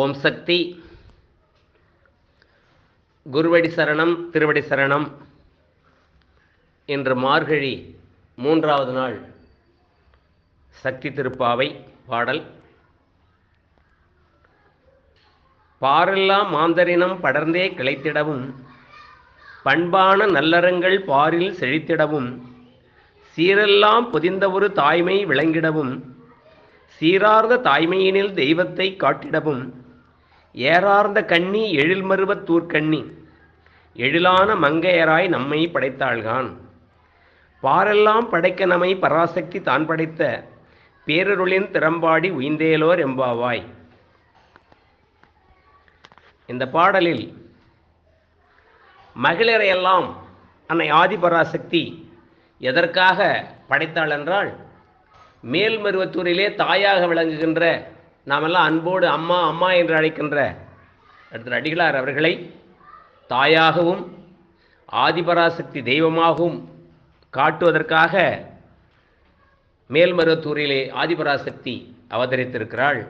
ஓம் சக்தி. குருவடி சரணம் திருவடி சரணம் இன்று மார்கழி மூன்றாவது நாள் சக்தி திருப்பாவை பாடல். பாரெல்லாம் மாந்தரினம் படர்ந்தே கிளைத்திடவும் பண்பான நல்லறங்கள் பாரில் செழித்திடவும் சீரெல்லாம் பொதிந்த ஒரு தாய்மை விளங்கிடவும் சீரார்ந்த தாய்மையினில் தெய்வத்தை காட்டிடவும் ஏறார்ந்த கண்ணி எழில்மருவத் தூர்க்கண்ணி. எழிலான மங்கையராய் நம்மை படைத்தாள்கான். பாரெல்லாம் படைக்க நம்மை பராசக்தி தான் படைத்த பேரருளின் திறம்பாடி உயிந்தேலோர் எம்பாவாய் இந்த பாடலில் மகளிரையெல்லாம் அன்னை ஆதிபராசக்தி எதற்காக படைத்தாள் என்றால் மேல்மருவத்தூரிலே தாயாக விளங்குகின்ற நாமெல்லாம் அன்போடு அம்மா அம்மா என்று அழைக்கின்ற அடுத்த அடிகளார் அவர்களை தாயாகவும் ஆதிபராசக்தி தெய்வமாகவும் காட்டுவதற்காக மேல்மருவத்தூரிலே ஆதிபராசக்தி அவதரித்திருக்கிறாள்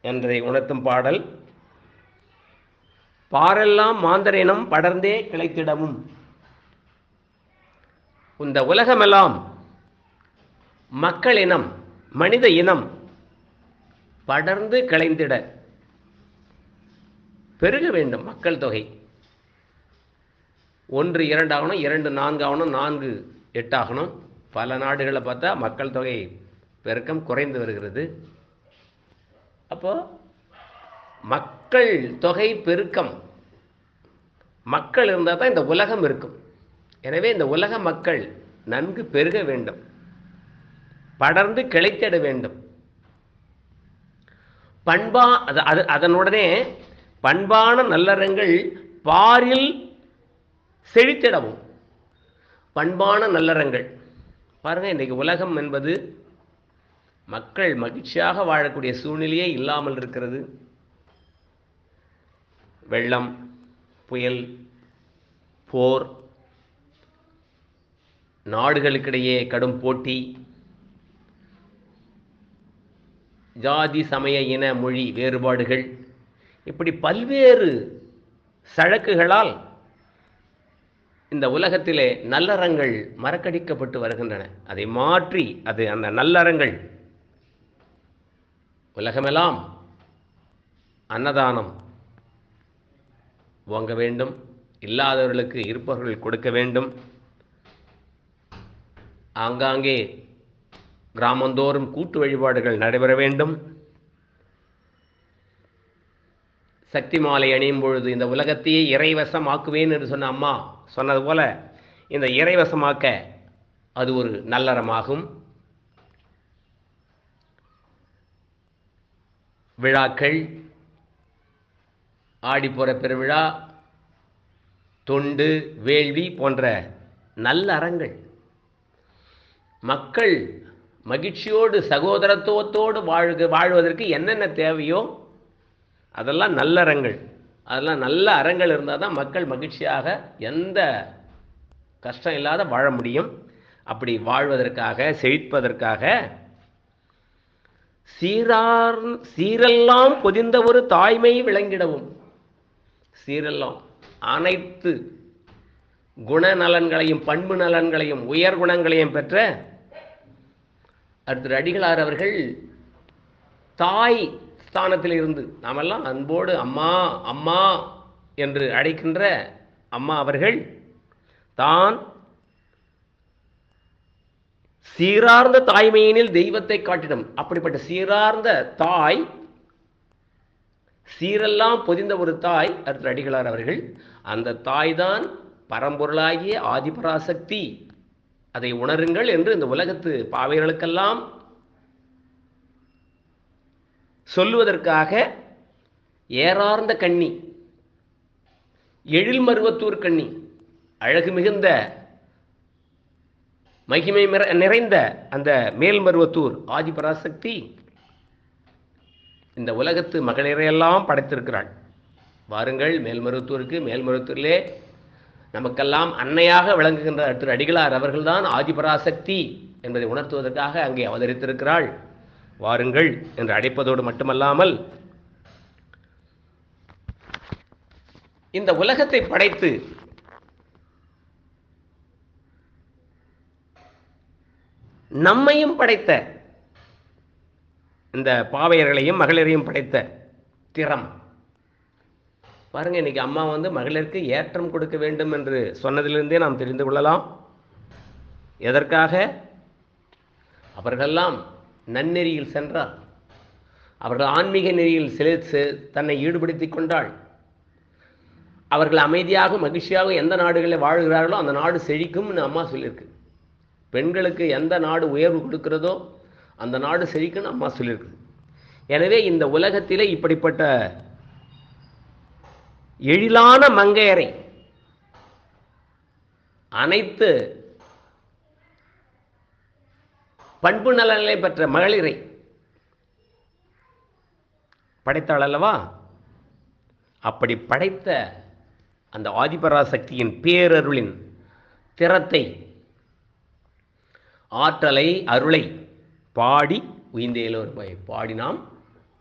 என்பதை உணர்த்தும் பாடல். பாரெல்லாம் மாந்தரினம் படர்ந்தே கிளைத்திடவும் இந்த உலகமெல்லாம் மக்கள் இனம் மனித இனம் படர்ந்து கிளைந்திட. பெருக வேண்டும் மக்கள் தொகை. ஒன்று இரண்டு ஆகணும் இரண்டு நான்கு ஆகணும் நான்கு எட்டாகணும். பல நாடுகளை பார்த்தா மக்கள் தொகை பெருக்கம் குறைந்து வருகிறது. அப்போ மக்கள் தொகை பெருக்கம். மக்கள் இருந்தால் தான் இந்த உலகம் இருக்கும். எனவே இந்த உலக மக்கள் நன்கு பெருக வேண்டும். படர்ந்து கிளைத்திட வேண்டும். பண்பா அது அது அதனுடனே பண்பான நல்லறங்கள் பாரில் செழித்திடவும். பண்பான நல்லறங்கள். பாருங்கள் இன்றைக்கு உலகம் என்பது மக்கள் மகிழ்ச்சியாக வாழக்கூடிய சூழ்நிலையே இல்லாமல் இருக்கிறது. வெள்ளம் புயல் போர் நாடுகளுக்கிடையே கடும் போட்டி ஜாதி சமய இன மொழி வேறுபாடுகள். இப்படி பல்வேறு சழக்குகளால் இந்த உலகத்திலே நல்லறங்கள் மறக்கடிக்கப்பட்டு வருகின்றன. அதை மாற்றி அது அந்த நல்லறங்கள் உலகமெல்லாம் அன்னதானம் வாங்க வேண்டும் இல்லாதவர்களுக்கு இருப்பவர்கள் கொடுக்க வேண்டும். ஆங்காங்கே கிராமந்தோறும் கூட்டு வழிபாடுகள் நடைபெற வேண்டும். சக்தி மாலை அணியும் பொழுது இந்த உலகத்தையே இறைவசம் ஆக்குவேன் என்று சொன்ன அம்மா சொன்னது போல இந்த இறைவசமாக்க அது ஒரு நல்லறமாகும். விழாக்கள் ஆடிப்புற பெருவிழா தொண்டு வேள்வி போன்ற நல்ல அறங்கள் மக்கள் மகிழ்ச்சியோடு சகோதரத்துவத்தோடு வாழ்க வாழ்வதற்கு என்னென்ன தேவையோ அதெல்லாம் நல்ல அறங்கள். அதெல்லாம் நல்ல அறங்கள் இருந்தால் தான் மக்கள் மகிழ்ச்சியாக எந்த கஷ்டம் இல்லாத வாழ முடியும். அப்படி வாழ்வதற்காக செழிப்பதற்காக சீரார் சீரெல்லாம் பொதிந்த ஒரு தாய்மை விளங்கிடவும். சீரெல்லாம் அனைத்து குணநலன்களையும் பண்பு நலன்களையும் உயர் குணங்களையும் பெற்ற அடுத்தது அடிகளார் அவர்கள் தாய் ஸ்தானத்தில் இருந்து நாமெல்லாம் அன்போடு அம்மா அம்மா என்று அழைக்கின்ற அம்மா அவர்கள் தான் சீரார்ந்த தாய்மையினில் தெய்வத்தை காட்டிடும். அப்படிப்பட்ட சீரார்ந்த தாய் சீரெல்லாம் பொதிந்த ஒரு தாய் அடுத்த அடிகளார் அவர்கள். அந்த தாய் தான் பரம்பொருளாகிய ஆதிபராசக்தி. அதை உணருங்கள் என்று இந்த உலகத்து பாவைகளுக்கெல்லாம் சொல்லுவதற்காக ஏறார்ந்த கண்ணி எழில் மருவத்தூர் கண்ணி அழகு மிகுந்த மகிமை நிறைந்த அந்த மேல்மருவத்தூர் ஆதிபராசக்தி இந்த உலகத்து மகளிரையெல்லாம் படைத்திருக்கிறாள். வாருங்கள் மேல்மருவத்தூருக்கு மேல்மருவத்தூரிலே நமக்கெல்லாம் அன்னையாக விளங்குகின்ற திரு அடிகளார் அவர்கள்தான் ஆதிபராசக்தி என்பதை உணர்த்துவதற்காக அங்கே அவதரித்திருக்கிறாள். வாருங்கள் என்று அழைப்பதோடு மட்டுமல்லாமல் இந்த உலகத்தை படைத்து நம்மையும் படைத்த இந்த பாவையர்களையும் மகளிரையும் படைத்த திறம் பாருங்க இன்னைக்கு அம்மா வந்து மகளிருக்கு ஏற்றம் கொடுக்க வேண்டும் என்று சொன்னதிலிருந்தே நாம் தெரிந்து கொள்ளலாம். எதற்காக? அவர்களெல்லாம் நன்னெறியில் சென்றார். அவர்கள் ஆன்மீக நெறியில் செலுத்து தன்னை ஈடுபடுத்திக் கொண்டாள். அவர்கள் அமைதியாக மகிழ்ச்சியாக எந்த நாடுகளில் வாழ்கிறார்களோ அந்த நாடு செழிக்கும்னு அம்மா சொல்லியிருக்கு. பெண்களுக்கு எந்த நாடு உயர்வு கொடுக்கிறதோ அந்த நாடு செழிக்கும்னு அம்மா சொல்லியிருக்கு. எனவே இந்த உலகத்திலே இப்படிப்பட்ட எழிலான மங்கையரை. அனைத்து பண்பு நலநிலை பெற்ற மகளிரை. படைத்தாள் அல்லவா? அப்படி படைத்த அந்த ஆதிபராசக்தியின் பேரருளின் திறத்தை ஆற்றலை அருளை பாடி உயிந்தேலோர் ஒரு பாடி நாம்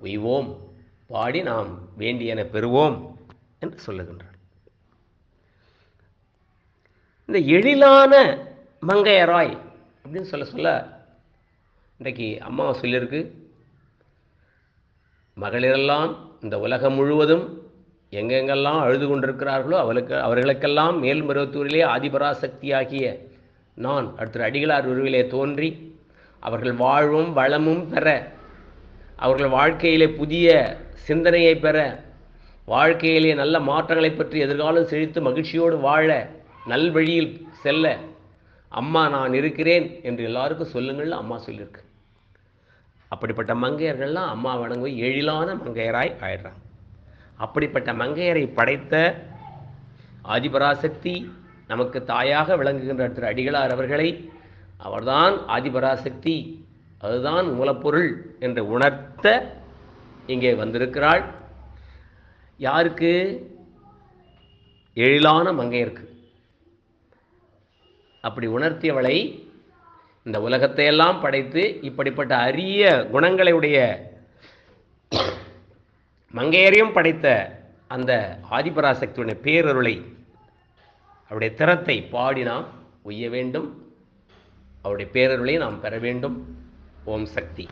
உய்வோம். பாடி நாம் வேண்டியன பெறுவோம். என்று சொல்லுகின்றார். இந்த எழிலான மங்கையராய் அப்படின்னு சொல்ல சொல்ல இன்றைக்கு அம்மா சொல்லியிருக்கு மகளிரெல்லாம் இந்த உலகம் முழுவதும் எங்கெங்கெல்லாம் அழுது கொண்டிருக்கிறார்களோ அவளுக்கு அவர்களுக்கெல்லாம் மேல்மருவத்தூரிலே ஆதிபராசக்தியாகிய நான் அடுத்த அடிகளார் உருவிலே தோன்றி அவர்கள் வாழ்வும் வளமும் பெற அவர்கள் வாழ்க்கையிலே புதிய சிந்தனையை பெற வாழ்க்கையிலே நல்ல மாற்றங்களை பற்றி எதிர்காலம் செழித்து மகிழ்ச்சியோடு வாழ நல்வழியில் செல்ல அம்மா நான் இருக்கிறேன் என்று எல்லாருக்கும் சொல்லுங்கள் அம்மா சொல்லியிருக்கு. அப்படிப்பட்ட மங்கையர்கள்லாம் அம்மா வணங்குவோம் எழிலான மங்கையராய் ஆயிடுறாங்க. அப்படிப்பட்ட மங்கையரை படைத்த ஆதிபராசக்தி நமக்கு தாயாக விளங்குகின்ற திரு அடிகளார் அவர்களை அவர்தான் ஆதிபராசக்தி அதுதான் மூலப்பொருள் என்று உணர்த்த இங்கே வந்திருக்கிறாள். யாருக்கு? எழிலான மங்கையருக்கு. அப்படி உணர்த்தியவளை இந்த உலகத்தையெல்லாம் படைத்து இப்படிப்பட்ட அரிய குணங்களை உடைய மங்கையரையும் படைத்த அந்த ஆதிபராசக்தியுடைய பேரருளை அவருடைய திறத்தை பாடி நாம் உய்ய வேண்டும். அவருடைய பேரருளை நாம் பெற வேண்டும். ஓம் சக்தி.